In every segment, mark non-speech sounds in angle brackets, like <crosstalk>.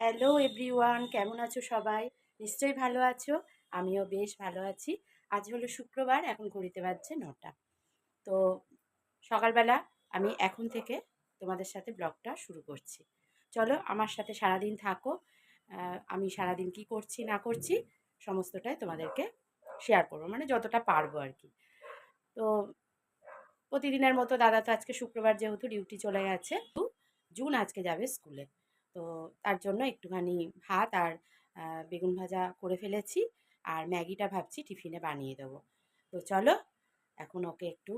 Hello everyone, কেমন আছো সবাই? নিশ্চয়ই ভালো আছো? আমিও বেশ ভালো আছি। আজ হলো শুক্রবার, এখন ঘড়িতে বাজছে নটা। তো সকালবেলা আমি এখন থেকে তোমাদের সাথে ব্লগটা শুরু করছি। চলো আমার সাথে সারাদিন থাকো। আমি সারাদিন কি করছি, না করছি, সমস্তটাই তোমাদেরকে শেয়ার করব। মানে যতটা পারব আর কি। তো প্রতিদিনের মতো দাদা তো আজকে শুক্রবার যেহেতু ডিউটি চলে গেছে জুন আজকে যাবে স্কুলে তো তার জন্য একটুখানি ভাত আর বেগুন ভাজা করে ফেলেছি। আর ম্যাগিটা ভাবছি টিফিনে বানিয়ে দেবো। তো চলো, এখন ওকে একটু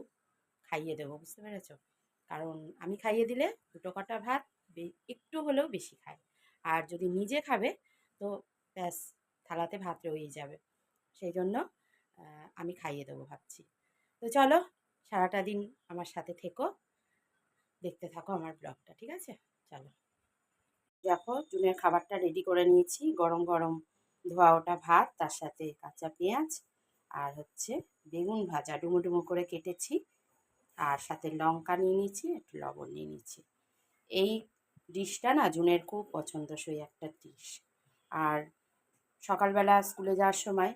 খাইয়ে দেবো, বুঝতে পেরেছ? কারণ আমি খাইয়ে দিলে দুটো কটা ভাত একটু হলেও বেশি খায়। আর যদি নিজে খাবে, তো ব্যাস, থালাতে ভাত রয়েই যাবে। সেই জন্য আমি খাইয়ে দেবো ভাবছি। তো চলো, সারাটা দিন আমার সাথে থেকো। দেখতে থাকো আমার ব্লগটা, ঠিক আছে? চলো। দেখো জুনের খাবারটা রেডি করে নিয়েছি। গরম গরম ধোয়া ওটা ভাত, তার সাথে কাঁচা পেঁয়াজ আর হচ্ছে বেগুন ভাজা। ডুমো ডুমো করে কেটেছি আর সাথে লঙ্কা নিয়ে নিয়েছি, একটু লবণ নিয়ে নিয়েছি। এই ডিশটা না জুনের খুব পছন্দসই একটা ডিশ। আর সকালবেলা স্কুলে যাওয়ার সময়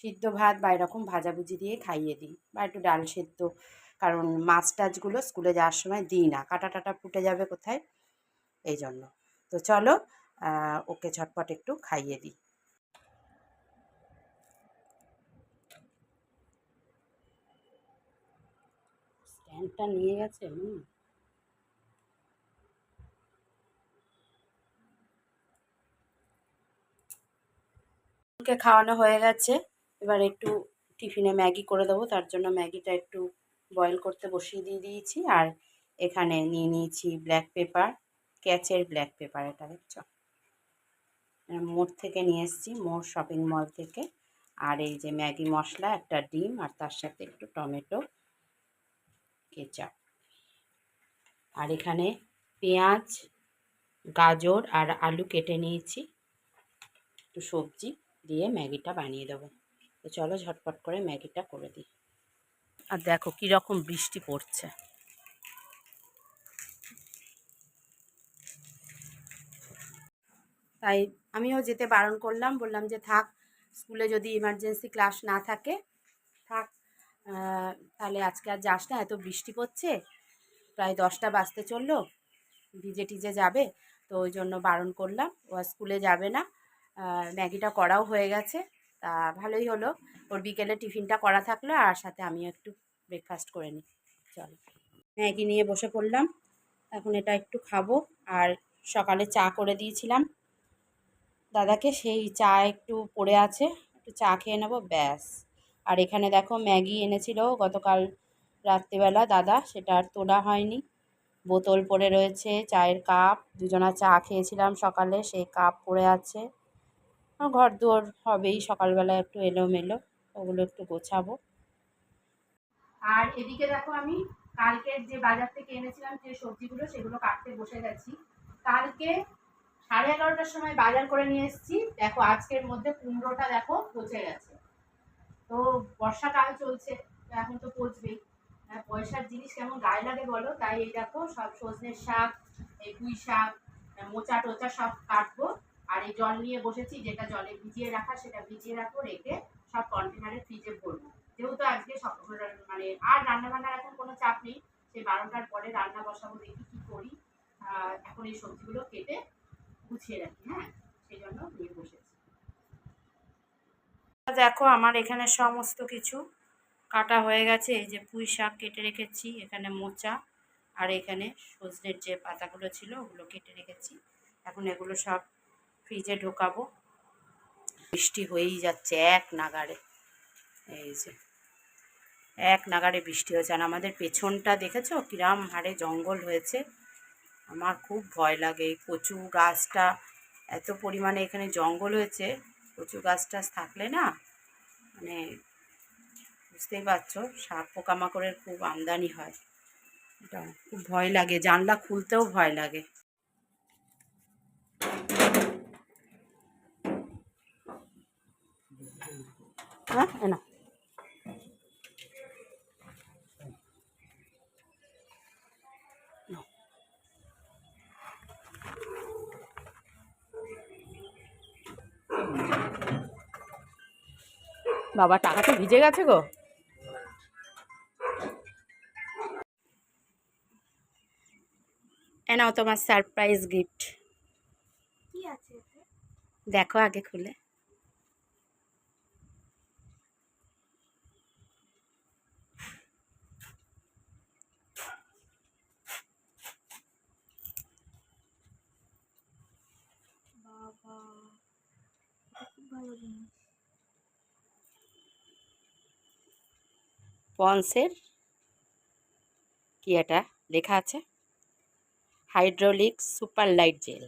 সিদ্ধ ভাত বা এরকম ভাজাভুজি দিয়ে খাইয়ে দিই বা একটু ডাল সেদ্ধ, কারণ মাছ টাছগুলো স্কুলে যাওয়ার সময় দিই না। কাটা টাটা ফুটে যাবে কোথায়? এই জন্য তো চলো ওকে ঝটপট একটু খাইয়ে দিই। স্ট্যান্ডটা নিয়ে গেছে, হুম। খাওয়ানো হয়ে গেছে। এবার একটু টিফিনে ম্যাগি করে দেবো, তার জন্য ম্যাগিটা একটু বয়েল করতে বসিয়ে দিয়ে দিয়েছি। আর এখানে নিয়ে নিয়েছি ব্ল্যাক পেপার। ক্যাচের ব্ল্যাক পেপার এটা দেখছ? মোড় থেকে নিয়ে এসেছি, মোড় শপিং মল থেকে। আর এই যে ম্যাগি মশলা, একটা ডিম, আর তার সাথে একটু টমেটো, কেচাপ। আর এখানে পেঁয়াজ, গাজর আর আলু কেটে নিয়েছি। একটু সবজি দিয়ে ম্যাগিটা বানিয়ে দেবো। তো চলো ঝটপট করে ম্যাগিটা করে দিই। আর দেখো কীরকম বৃষ্টি পড়ছে। তাই আমিও যেতে বারণ করলাম, বললাম যে থাক, স্কুলে যদি ইমার্জেন্সি ক্লাস না থাকে, থাক তাহলে আজকে আর যাস না, এত বৃষ্টি পড়ছে, প্রায় দশটা বাজতে চলল, ভিজে টিজে যাবে, তো ওই জন্য বারণ করলাম, ও স্কুলে যাবে না ম্যাগিটা করাও হয়ে গেছে, তা ভালোই হলো, ওর বিকেলে টিফিনটা করা থাকল, আর সাথে আমিও একটু ব্রেকফাস্ট করে নিই, চলো। ম্যাগি নিয়ে বসে পড়লাম, এখন এটা একটু খাব, আর সকালে চা করে দিয়েছিলাম দাদাকে সেই চা একটু পড়ে আছে, একটু চা খেয়ে নেব, ব্যাস। আর এখানে দেখো ম্যাগি এনেছিল গতকাল রাত্রিবেলা, দাদা, সেটা আর তোলা হয়নি। বোতল পড়ে রয়েছে, চায়ের কাপ, দুজনা চা খেয়েছিলাম সকালে, সেই কাপ পড়ে আছে। ঘর দুয়ার হবেই, সকালবেলা একটু এলোমেলো, ওগুলো একটু গোছাবো। আর এদিকে দেখো আমি, কালকের যে বাজার থেকে এনেছিলাম যে সবজিগুলো, সেগুলো কাটতে বসে গেছি। কালকে সাড়ে এগারোটার সময় বাজার করে নিয়ে এসেছি। দেখো, আজকের মধ্যে কুমড়োটা দেখো পচে গেছে। তো বর্ষাকাল চলছে, এখন তো পচবেই। পয়সার জিনিস কেমন গায়ে লাগে বলো? তাই এই দেখো, সব সজনের শাক, এই পুঁই শাক, মোচা টোচা সব কাটবো। আর এই জল নিয়ে বসেছি, যেটা জলে ভিজিয়ে রাখা, সেটা ভিজিয়ে রাখব, রেখে সব কন্টেনারে ফ্রিজে ভরবো। যেহেতু আজকে সব মানে আর রান্না বান্নার এখন কোনো চাপ নেই, সেই বারোটার পরে রান্না বসাবো, দেখি কি করি। এখন এই সবজিগুলো কেটে হ্যাঁ? দেখো আমার এখানে সমস্ত কিছু কাটা হয়ে গেছে। এই যে পুঁই শাক কেটে রেখেছি, এখানে মোচা আর এখানে সজনের যে পাতাগুলো ছিল ওগুলো কেটে রেখেছি। এখন এগুলো সব ফ্রিজে ঢোকাবো। বৃষ্টি হয়েই যাচ্ছে, এক নাগাড়ে। এই যে, এক নাগাড়ে বৃষ্টি হয়েছে। আর আমাদের পেছনটা দেখেছ? কিরাম হারে জঙ্গল হয়েছে। আমার খুব ভয় লাগে এই কচু গাছটা। এত পরিমাণে এখানে জঙ্গল হয়েছে কচু গাছ টাছ থাকলে না মানে বুঝতেই পারছ, সাপ পোকামাকড়ের খুব আমদানি হয়। এটা খুব ভয় লাগে, জানলা খুলতেও ভয় লাগে। হ্যাঁ এ বাবা টাকা তো ভিজে গেছে গো। এ নাও তোমার সারপ্রাইজ গিফট? দেখো আগে খুলে। বাবা খুব ভালো জিনিস। পন্সের কি এটা লেখা আছে। হাইড্রোলিক সুপার লাইট জেল,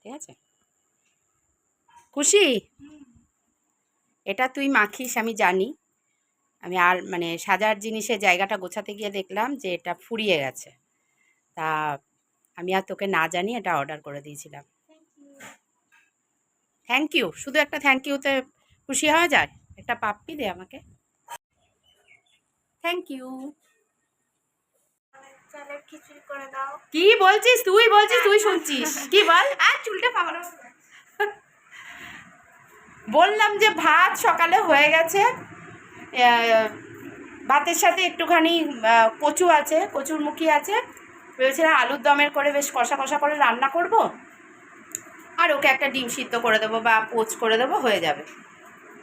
ঠিক আছে? খুশি? এটা তুই মাখিস, আমি জানি। আমি আর মানে সাজার জিনিসের জায়গাটা গোছাতে গিয়ে দেখলাম যে এটা ফুরিয়ে গেছে। তা আমি আর তোকে না জানি, এটা অর্ডার করে দিয়েছিলাম। Thank you thank you. শুধু একটা থ্যাংক ইউতে খুশি হওয়া যায়? একটা পাপ্পি দে আমাকে। থ্যাংক ইউ কি বলছিস তুই? বলছিস তুই শুনছিস। কি বল? আর চুলটা পাকানো বললাম যে ভাত সকালে হয়ে গেছে। ভাতের সাথে একটুখানি কচু আছে কচুর মুখি আছে। ভেবেছিলাম আলুর দমের করে বেশ কষা কষা করে রান্না করব। আর ওকে একটা ডিম সিদ্ধ করে দেবো বা পোচ করে দেবো হয়ে যাবে।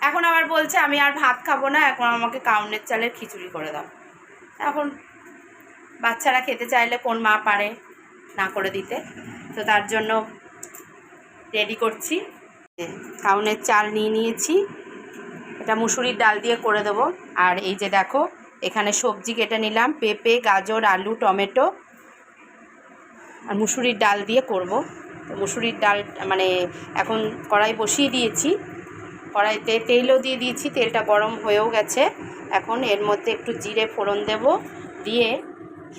এখন আবার বলছে, আমি আর ভাত খাব না, এখন আমাকে কাউনের চালের খিচুড়ি করে দাও। এখন বাচ্চারা খেতে চাইলে কোন মা পারে না করে দিতে। তো তার জন্য রেডি করছি। কাউনের চাল নিয়ে নিয়েছি। এটা মুসুরির ডাল দিয়ে করে দেবো। আর এই যে দেখো, এখানে সবজি কেটে নিলাম, পেঁপে, গাজর, আলু, টমেটো। আর মুসুরির ডাল দিয়ে করব। তো মুসুরির ডাল মানে এখন কড়াই বসিয়ে দিয়েছি। কড়াইতে তেলও দিয়ে দিয়েছি, তেলটা গরম হয়েও গেছে। এখন এর মধ্যে একটু জিরে ফোড়ন দেব, দিয়ে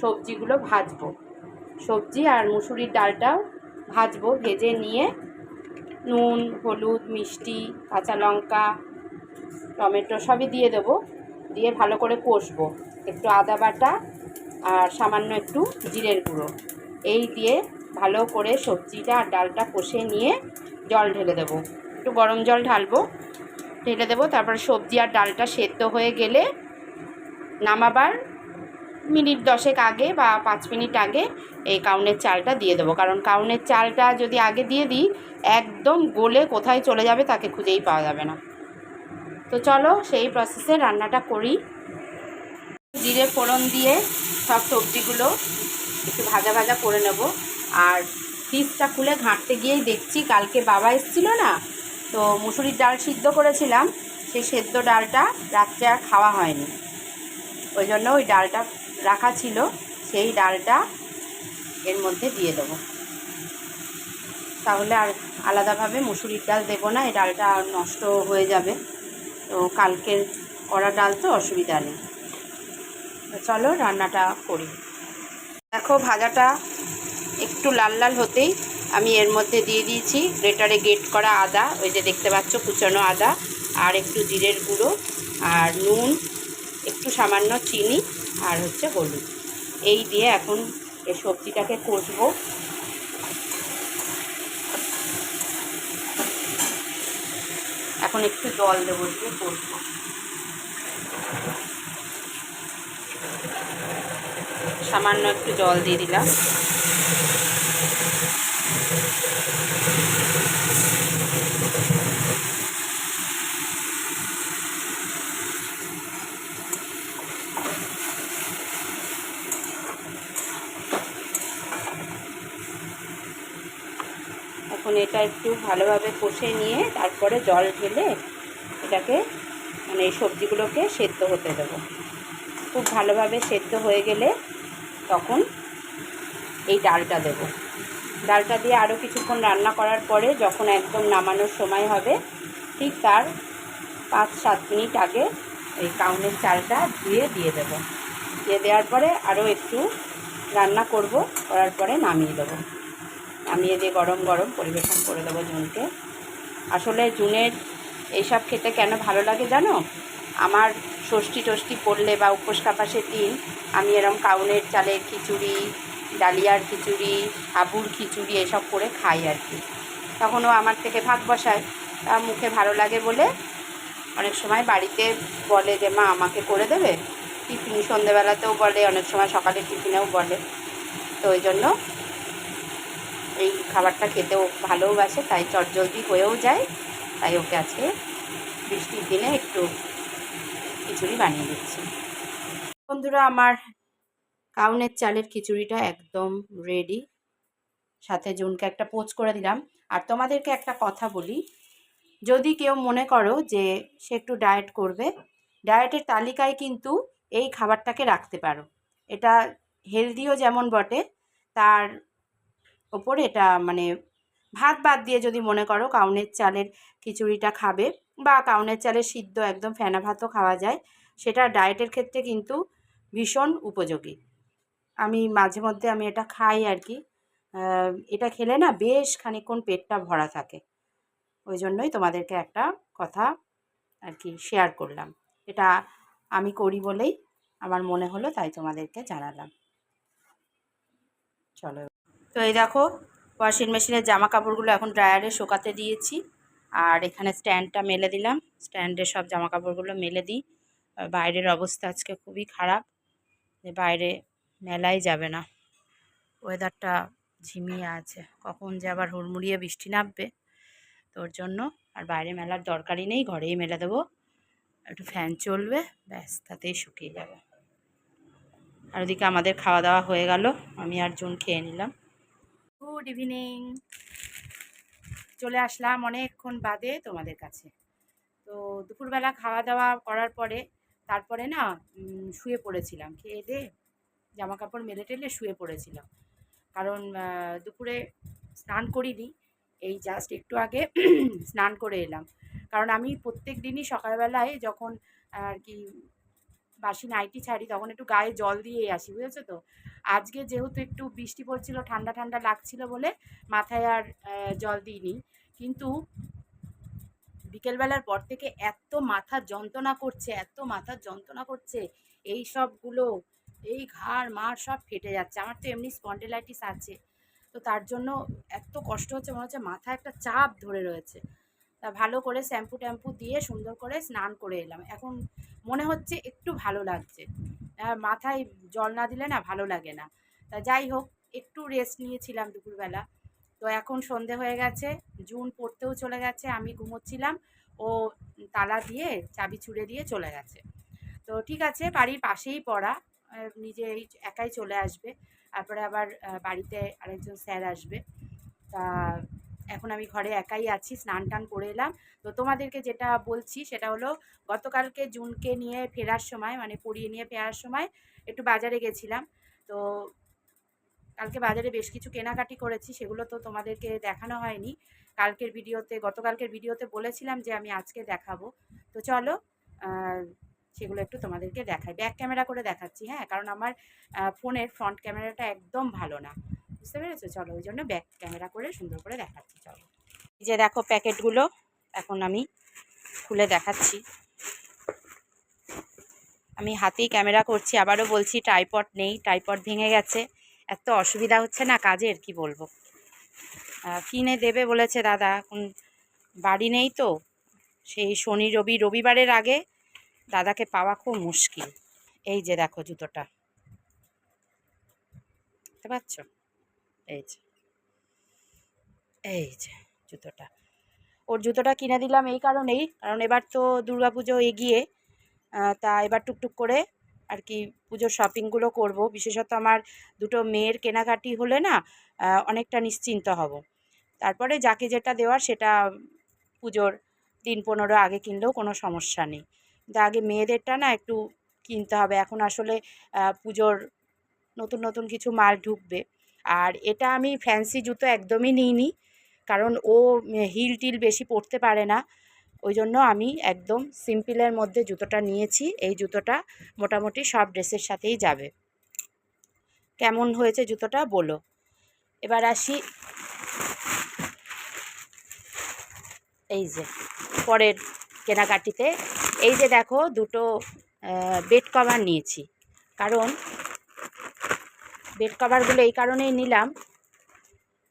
সবজিগুলো ভাজবো। সবজি আর মুসুরির ডালটাও ভাজবো, ভেজে নিয়ে নুন, হলুদ, মিষ্টি, কাঁচা লঙ্কা, টমেটো সবই দিয়ে দেবো। দিয়ে ভালো করে কষবো। একটু আদা বাটা আর সামান্য একটু জিরের গুঁড়ো। এই দিয়ে ভালো করে সবজিটা আর ডালটা কষে নিয়ে জল ঢেলে দেবো। একটু গরম জল ঢালবো, ঢেলে দেবো, তারপরে সবজি আর ডালটা সেদ্ধ হয়ে গেলে নামাবার মিনিট দশেক আগে বা পাঁচ মিনিট আগে এই কাউনের চালটা দিয়ে দেবো। কারণ কাউনের চালটা যদি আগে দিয়ে দিই, একদম গলে কোথায় চলে যাবে তাকে খুঁজেই পাওয়া যাবে না। তো চলো সেই প্রসেসে রান্নাটা করি। জিরে ফোড়ন দিয়ে সব সবজিগুলো একটু ভাজা ভাজা করে নেব। আর ফ্রিজটা খুলে ঘাঁটতে গিয়েই দেখছি কালকে বাবা এসেছিল না তো মুসুরির ডাল সিদ্ধ করেছিলাম, সেই সেদ্ধ ডালটা রাত্রে আর খাওয়া হয়নি। ওই জন্য ওই ডালটা রাখা ছিল, সেই ডালটা এর মধ্যে দিয়ে দেবো। তাহলে আর আলাদাভাবে মুসুরির ডাল দেবো না, এই ডালটা নষ্ট হয়ে যাবে। তো কালকের করা ডাল তো অসুবিধা নেই। চলো রান্নাটা করি। দেখো ভাজাটা একটু লাল লাল হতেই আমি এর মধ্যে দিয়ে দিয়েছি। গ্রেটারে গেট করা আদা, ওই যে দেখতে পাচ্ছ কুচানো আদা, আর একটু জিরের গুঁড়ো, আর নুন, একটু সামান্য চিনি, আর হচ্ছে হলুদ। এই দিয়ে এখন এই সবজিটাকে কষবো। এখন একটু জল দেবো দিয়ে কষবো। সামান্য একটু জল দিয়ে দিলাম এখন এটা একটু ভালোভাবে কষে নিয়ে তারপরে জল ঢেলে এটাকে মানে এই সবজিগুলোকে সেদ্ধ হতে দেবো। খুব ভালোভাবে সেদ্ধ হয়ে গেলে তখন এই ডালটা দেবো। ডালটা দিয়ে আরও কিছুক্ষণ রান্না করার পরে যখন একদম নামানোর সময় হবে, ঠিক তার পাঁচ সাত মিনিট আগে এই কাউনের চালটা ধুয়ে দিয়ে দেবো। দিয়ে দেওয়ার পরে আরও একটু রান্না করব, করার পরে নামিয়ে দেবো। নামিয়ে দিয়ে গরম গরম পরিবেশন করে দেবো জুনকে। আসলে জুনের এইসব খেতে কেন ভালো লাগে জানো? আমার ষষ্ঠী টষ্ঠী পড়লে বা উপোস কাপাসের দিন আমি এরম কাউনের চালের খিচুড়ি, ডালিয়ার খিচুড়ি, আবুর খিচুড়ি এসব করে খাই আর কি। তখন ও আমার থেকে ভাত বসায়। তা মুখে ভালো লাগে বলে অনেক সময় বাড়িতে বলে যে, মা, আমাকে করে দেবে? টিফিন সন্ধেবেলাতেও বলে, অনেক সময় সকালে টিফিনেও বলে। তো ওই জন্য এই খাবারটা খেতেও ভালোবাসে, তাই চটজলদি হয়েও যায়। তাই ওকে আজকে বৃষ্টির দিনে একটু খিচুড়ি বানিয়ে দিচ্ছি। বন্ধুরা, আমার কাউনের চালের খিচুড়িটা একদম রেডি সাথে জুনকে একটা পোচ করে দিলাম। আর তোমাদেরকে একটা কথা বলি, যদি কেউ মনে করো যে সে একটু ডায়েট করবে ডায়েটের তালিকায় কিন্তু এই খাবারটাকে রাখতে পারো। এটা হেলদিও যেমন বটে, তার ওপরে, এটা মানে ভাত বাদ দিয়ে যদি মনে করো কাউনের চালের খিচুড়িটা খাবে বা কাউনের চালের সিদ্ধ একদম ফেনা ভাতও খাওয়া যায়, সেটা ডায়েটের ক্ষেত্রে কিন্তু ভীষণ উপযোগী। আমি মাঝে মধ্যে আমি এটা খাই আর কি। এটা খেলে না বেশ খানিকক্ষণ পেটটা ভরা থাকে। ওই জন্যই তোমাদেরকে একটা কথা আর কি শেয়ার করলাম। এটা আমি করি বলেই আমার মনে হলো তাই তোমাদেরকে জানালাম। চলো। তো এই দেখো ওয়াশিং মেশিনের জামা কাপড়গুলো এখন ড্রায়ারে শুকাতে দিয়েছি। আর এখানে স্ট্যান্ডটা মেলে দিলাম। স্ট্যান্ডে সব জামা কাপড়গুলো মেলে দিই। বাইরের অবস্থা আজকে খুবই খারাপ। যে বাইরে মেলাই যাবে না। ওয়েদারটা ঝিমিয়ে আছে। কখন যে আবার হুড়মুড়িয়ে বৃষ্টি নামবে তোর জন্য। আর বাইরে মেলার দরকারই নেই, ঘরেই মেলে দেবো। একটু ফ্যান চলবে, ব্যাস, তাতেই শুকিয়ে যাবে। আর ওদিকে আমাদের খাওয়া দাওয়া হয়ে গেল। আমি আর জুন খেয়ে নিলাম। Good evening. চলে আসলাম অনেকক্ষণ বাদে তোমাদের কাছে। তো দুপুরবেলা খাওয়া দাওয়া করার পরে, তারপরে না শুয়ে পড়েছিলাম। খেয়ে দে জামা কাপড় মেলে টেলে শুয়ে পড়েছিলাম। কারণ দুপুরে স্নান করিনি। এই জাস্ট একটু আগে <clears throat> স্নান করে এলাম। কারণ আমি প্রত্যেক দিনই সকালবেলায় যখন, আর কি বাসি নাইটি ছাড়ি, তখন একটু গায়ে জল দিয়ে আসি, বুঝেছ তো? আজকে যেহেতু একটু বৃষ্টি পড়ছিল, ঠান্ডা ঠান্ডা লাগছিল বলে মাথায় আর জল দিইনি। কিন্তু বিকেলবেলার পর থেকে এত মাথা যন্ত্রণা করছে, এত মাথা যন্ত্রণা করছে, এই সবগুলো, এই ঘাড় মার সব ফেটে যাচ্ছে। আমার তো এমনি স্পন্ডেলাইটিস আছে। তো তার জন্য এত কষ্ট হচ্ছে, মনে হচ্ছে মাথায় একটা চাপ ধরে রয়েছে। তা ভালো করে শ্যাম্পু ট্যাম্পু দিয়ে সুন্দর করে স্নান করে এলাম। এখন মনে হচ্ছে একটু ভালো লাগছে। মাথায় জল না দিলে না ভালো লাগে না। তা যাই হোক, একটু রেস্ট নিয়েছিলাম দুপুরবেলা। তো এখন সন্ধে হয়ে গেছে, জুন পড়তেও চলে গেছে, আমি ঘুমোচ্ছিলাম। ও তালা দিয়ে চাবি ছুড়ে দিয়ে চলে গেছে। তো ঠিক আছে, বাড়ির পাশেই পড়া নিজে একাই চলে আসবে। তারপরে আবার বাড়িতে আরেকজন স্যার আসবে। তা এখন আমি ঘরে একাই আছি, স্নান টান করে এলাম। তো তোমাদেরকে যেটা বলছি সেটা হলো, গতকালকে জুনকে নিয়ে ফেরার সময় মানে পড়িয়ে নিয়ে ফেরার সময় একটু বাজারে গেছিলাম। তো কালকে বাজারে বেশ কিছু কেনাকাটি করেছি, সেগুলো তো তোমাদেরকে দেখানো হয়নি। কালকের ভিডিওতে, গতকালকের ভিডিওতে বলেছিলাম যে আমি আজকে দেখাবো। তো চলো সেগুলো একটু তোমাদেরকে দেখাই। ব্যাক ক্যামেরা করে দেখাচ্ছি হ্যাঁ? কারণ আমার ফোনের ফ্রন্ট ক্যামেরাটা একদম ভালো না। বুঝতে পেরেছ? চলো, ওই জন্য ব্যাক ক্যামেরা করে সুন্দর করে দেখাচ্ছি, চলো। যে দেখো প্যাকেটগুলো এখন আমি খুলে দেখাচ্ছি। আমি হাতেই ক্যামেরা করছি, আবারও বলছি ট্রাইপড নেই ট্রাইপড ভেঙে গেছে। এত অসুবিধা হচ্ছে না কাজের, কি বলব? কিনে দেবে বলেছে দাদা, এখন বাড়ি নেই তো। সেই শনি, রবি, রবিবারের আগে দাদাকে পাওয়া খুব মুশকিল। এই যে দেখো জুতোটা। বুঝতে পারছ এই যে। এই যে জুতোটা। ওর জুতোটা কিনে দিলাম এই কারণেই। কারণ এবার তো দুর্গাপুজো এগিয়ে তা এবার টুকটুক করে আর কি পুজোর শপিংগুলো করব। বিশেষত আমার দুটো মেয়ের কেনাকাটি হলে না অনেকটা নিশ্চিন্ত হব। তারপরে যাকে যেটা দেওয়ার সেটা পুজোর দিন পনেরো আগে কিনলেও কোনো সমস্যা নেই। কিন্তু আগে মেয়েদেরটা না একটু কিনতে হবে। এখন আসলে পুজোর নতুন নতুন কিছু মাল ঢুকবে। আর এটা আমি ফ্যান্সি জুতো একদমই নিইনি। কারণ ও হিল টিল বেশি পরতে পারে না। ওই জন্য আমি একদম সিম্পলের মধ্যে জুতোটা নিয়েছি। এই জুতোটা মোটামুটি সব ড্রেসের সাথেই যাবে। কেমন হয়েছে জুতোটা বলো। এবার আসি। এই যে, পরের কেনাকাটিতে। এই যে দেখো দুটো বেড কভার নিয়েছি। কারণ বেড কভারগুলো এই কারণেই নিলাম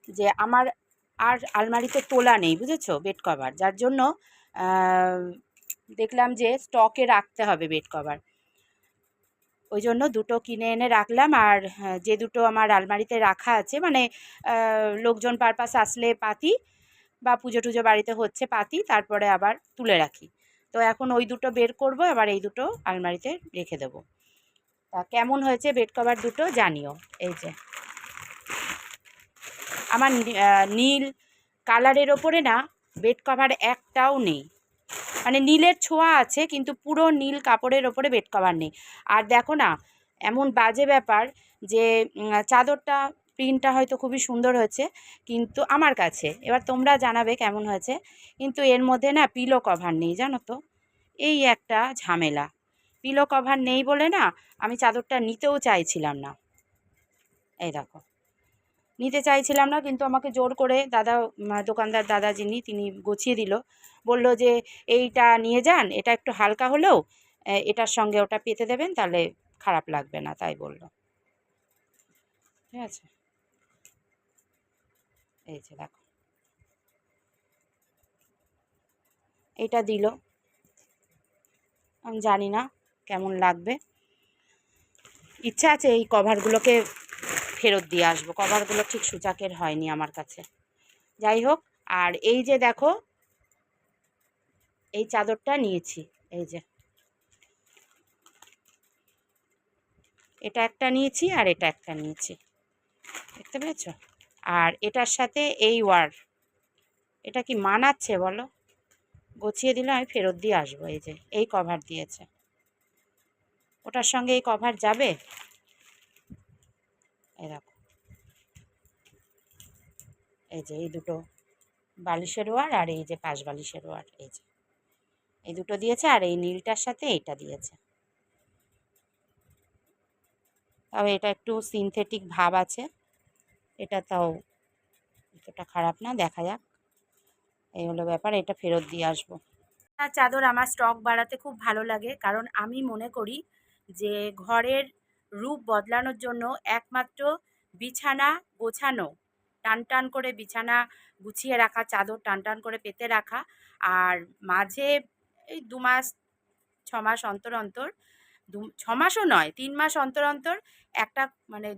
যে আমার আর আলমারিতে তোলা নেই বুঝেছ? বেড কভার যার জন্য দেখলাম যে স্টকে রাখতে হবে বেড কভার ওই জন্য দুটো কিনে এনে রাখলাম আর হ্যাঁ, যে দুটো আমার আলমারিতে রাখা আছে মানে লোকজন পারপাস আসলে পাতি বা পুজো টুজো বাড়িতে হচ্ছে পাতি তারপরে আবার তুলে রাখি। তো এখন ওই দুটো বের করব আবার এই দুটো আলমারিতে রেখে দেব। তা কেমন হয়েছে বেড কভার দুটো জানিও। এই যে। আমার নীল কালারের ওপরে না বেড কভার একটাও নেই। মানে নীলের ছোঁয়া আছে কিন্তু পুরো নীল কাপড়ের ওপরে বেড কভার নেই। আর দেখো না, এমন বাজে ব্যাপার যে চাদরটা প্রিন্টটা হয়তো খুবই সুন্দর হয়েছে কিন্তু আমার কাছে, এবার তোমরা জানাবে কেমন হয়েছে। কিন্তু এর মধ্যে না পিলো কভার নেই, জানো তো? এই একটা ঝামেলা। পিলো কভার নেই বলে না, আমি চাদরটা নিতেও চাইছিলাম না। এই দেখো। নিতে চাইছিলাম না, কিন্তু আমাকে জোর করে দাদা দোকানদার দাদা যিনি, তিনি গুছিয়ে দিল। বলল যে, এইটা নিয়ে যান, এটা একটু হালকা হলেও এটার সঙ্গে ওটা পেতে দেবেন, তাহলে খারাপ লাগবে না, তাই বলল। ঠিক আছে? এই যে দেখো। এটা দিল। আমি জানি না। কেমন লাগবে? ইচ্ছা আছে এই কভারগুলোকে ফেরত দিয়ে আসব। কভারগুলো ঠিক সূচাকের হয়নি আমার কাছে। যাই হোক, আর এই যে দেখো, এই চাদরটা নিয়েছি, এই যে। এটা একটা নিয়েছি আর এটা একটা নিয়েছি। দেখতে পেয়েছ? আর এটার সাথে এই ওয়ার, এটা কি মানাচ্ছে বলো? গুছিয়ে দিলে আমি ফেরত দিয়ে আসব, এই যে, এই কভার দিয়েছে। ওটার সঙ্গে এই কভার যাবে দেখো। এই যে, এই দুটো বালিশের ওয়ার আর এই যে পাশ বালিশের ওয়ার, এই যে। এই দুটো দিয়েছে আর এই নীলটার সাথে এইটা দিয়েছে। তবে এটা একটু সিনথেটিক ভাব আছে। এটা তাও এতটা খারাপ না, দেখা যাক। এই হলো ব্যাপার, এটা ফেরত দিয়ে আসব। চাদর আমার স্টক বাড়াতে খুব ভালো লাগে, কারণ আমি মনে করি যে ঘরের রূপ বদলানোর জন্য একমাত্র বিছানা গোছানো, টান টান করে বিছানা গুছিয়ে রাখা, চাদর টান টান করে পেতে রাখা আর মাঝে এই দু মাস, ছ মাস অন্তর অন্তর, দু, ছ মাসও নয়, তিন মাস অন্তর অন্তর একটা মানে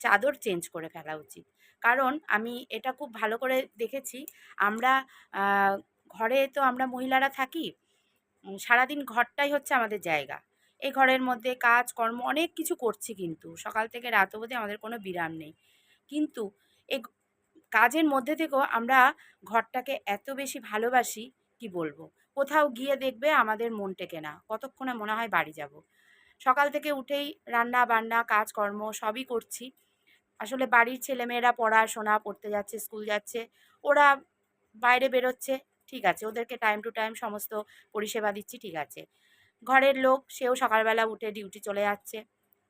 চাদর চেঞ্জ করে ফেলা উচিত। কারণ আমি এটা খুব ভালো করে দেখেছি, আমরা ঘরে তো আমরা মহিলারা থাকি, সারাদিন ঘরটাই হচ্ছে আমাদের জায়গা। এই ঘরের মধ্যে কাজ, কর্ম অনেক কিছু করছি কিন্তু। সকাল থেকে রাত অবধি আমাদের কোনো বিরাম নেই। কিন্তু এই কাজের মধ্যে থেকেও আমরা ঘরটাকে এত বেশি ভালোবাসি, কি বলব? কোথাও গিয়ে দেখবে আমাদের মন টেকে না কতক্ষণে মনে হয় বাড়ি যাব। সকাল থেকে উঠেই রান্না বান্না, কাজকর্ম সবই করছি। আসলে বাড়ির ছেলেমেয়েরা পড়াশোনা পড়তে যাচ্ছে, স্কুল যাচ্ছে, ওরা বাইরে বেরোচ্ছে, ঠিক আছে। ওদেরকে টাইম টু টাইম সমস্ত পরিষেবা দিচ্ছি, ঠিক আছে। ঘরের লোক, সেও সকালবেলা উঠে ডিউটি চলে যাচ্ছে।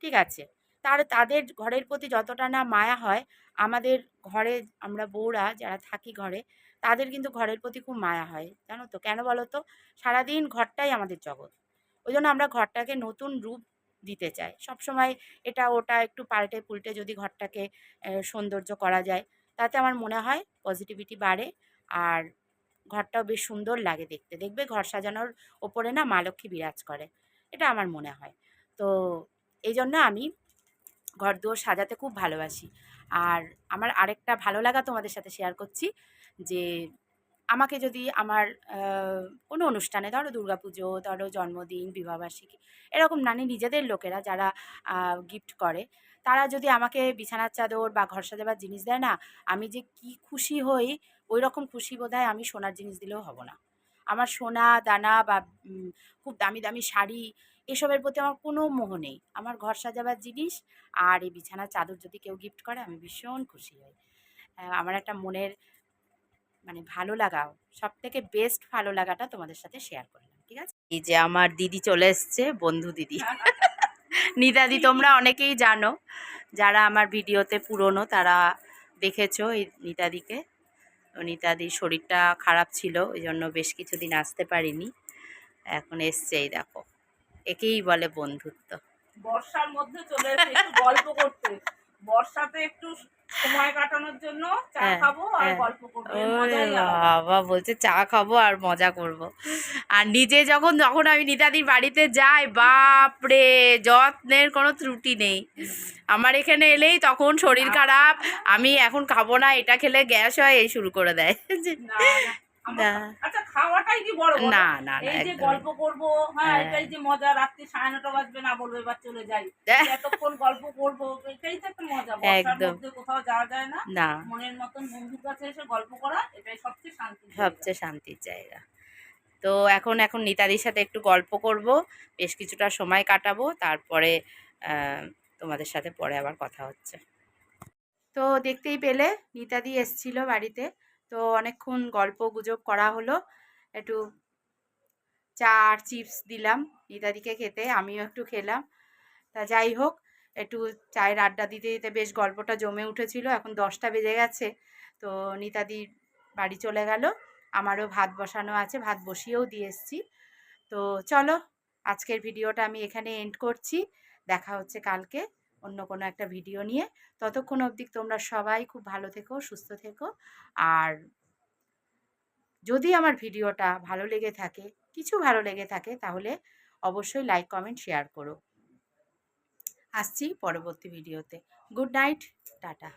ঠিক আছে? তার, তাদের ঘরের প্রতি যতটা না মায়া হয়, আমাদের ঘরে আমরা বউরা যারা থাকি ঘরে, তাদের কিন্তু ঘরের প্রতি খুব মায়া হয়। জানো তো? কেন বলো তো? সারাদিন ঘরটাই আমাদের জগৎ। ওই জন্য আমরা ঘরটাকে নতুন রূপ দিতে চাই। সবসময় এটা, ওটা একটু পাল্টে পুল্টে যদি ঘরটাকে সৌন্দর্য করা যায়, তাতে আমার মনে হয় পজিটিভিটি বাড়ে। আর ঘরটাও বেশ সুন্দর লাগে দেখতে। দেখবে ঘর সাজানোর ওপরে না মা লক্ষ্মী বিরাজ করে। এটা আমার মনে হয়। তো এই জন্য আমি ঘর দুয়ার সাজাতে খুব ভালোবাসি। আর আমার আরেকটা ভালো লাগা তোমাদের সাথে শেয়ার করছি যে আমাকে যদি আমার কোনো অনুষ্ঠানে ধরো দুর্গাপুজো, ধরো জন্মদিন, বিবাহবার্ষিকী, এরকম নানি নিজেদের লোকেরা যারা গিফট করে, তারা যদি আমাকে বিছানার চাদর বা ঘর সাজাবার জিনিস দেয় না, আমি যে কি খুশি হই ওই রকম খুশি বোধহয় আমি সোনার জিনিস দিলেও হব না। আমার সোনা দানা বা খুব দামি দামি শাড়ি এসবের প্রতি আমার কোনো মোহ নেই। আমার ঘর সাজাবার জিনিস আর এই বিছানার চাদর যদি কেউ গিফট করে আমি ভীষণ খুশি হই। আমার একটা মনের মানে ভালো লাগা সব থেকে বেস্ট ভালো লাগাটা তোমাদের সাথে শেয়ার করলাম ঠিক আছে? এই যে আমার দিদি চলে এসছে বন্ধু দিদি। <laughs> নিদাদি তোমরা অনেকেই জানো যারা আমার ভিডিওতে পুরনো তারা দেখেছ এই নিতাদিকে তো তাদের শরীরটা খারাপ ছিল ওই জন্য বেশ কিছুদিন আসতে পারিনি। এখন এসছে, এই দেখো। একেই বলে বন্ধুত্ব। বর্ষার মধ্যে চলে গল্প করতে। বর্ষাতে একটু সময় কাটানোর জন্য চা হ্যাঁ, খাব আর হ্যাঁ। গল্প করব। বাবা বলছে চা খাব আর মজা করব আর নিজে যখন যখন আমি নিতাদির বাড়িতে যাই বাপ রে যত্নের কোনো ত্রুটি নেই আমার এখানে এলেই তখন শরীর খারাপ আমি এখন খাব না এটা খেলে গ্যাস হয় এই শুরু করে দেয়। আচ্ছা খাওয়াটাই কি বড়? না না এই যে গল্প করব হ্যাঁ হ্যাঁ। এটাই যে মজা রাত্রি সাড়ে নটা বাজবে না বলব এবার চলে যাই। এতক্ষণ গল্প করব এটাই তো একটা মজা বর্ষার একদম। মধ্যে কোথাও যাওয়া যায় না। মনের মতন বন্ধুর কাছে এসে গল্প করা এটাই সবচেয়ে শান্তি সবচেয়ে শান্তির জায়গা। তো এখন এখন নিতাদির সাথে একটু গল্প করব বেশ কিছুটা সময় কাটাবো তারপরে আহ, তোমাদের সাথে পরে আবার কথা হচ্ছে। তো দেখতেই পেলে নিতাদি এসছিল বাড়িতে। তো অনেকক্ষণ গল্প গুজব করা হলো। একটু চা আর চিপস দিলাম নিতাদিকে খেতে, আমিও একটু খেলাম। তা যাই হোক, একটু চায়ের আড্ডা দিতে দিতে বেশ গল্পটা জমে উঠেছিল, এখন দশটা বেজে গেছে। তো নিতাদি বাড়ি চলে গেল, আমারও ভাত বসানো আছে, ভাত বসিয়েও দিয়ে এসছি। তো চলো, আজকের ভিডিওটা আমি এখানে এন্ড করছি, দেখা হচ্ছে কালকে। অন্য কোনো একটা ভিডিও নিয়ে। ততক্ষণ অবধি তোমরা সবাই খুব ভালো থেকো, সুস্থ থেকো। আর যদি আমার ভিডিওটা ভালো লেগে থাকে, কিছু ভালো লেগে থাকে, তাহলে অবশ্যই লাইক কমেন্ট শেয়ার করো। আসছি পরবর্তী ভিডিওতে গুড নাইট টাটা।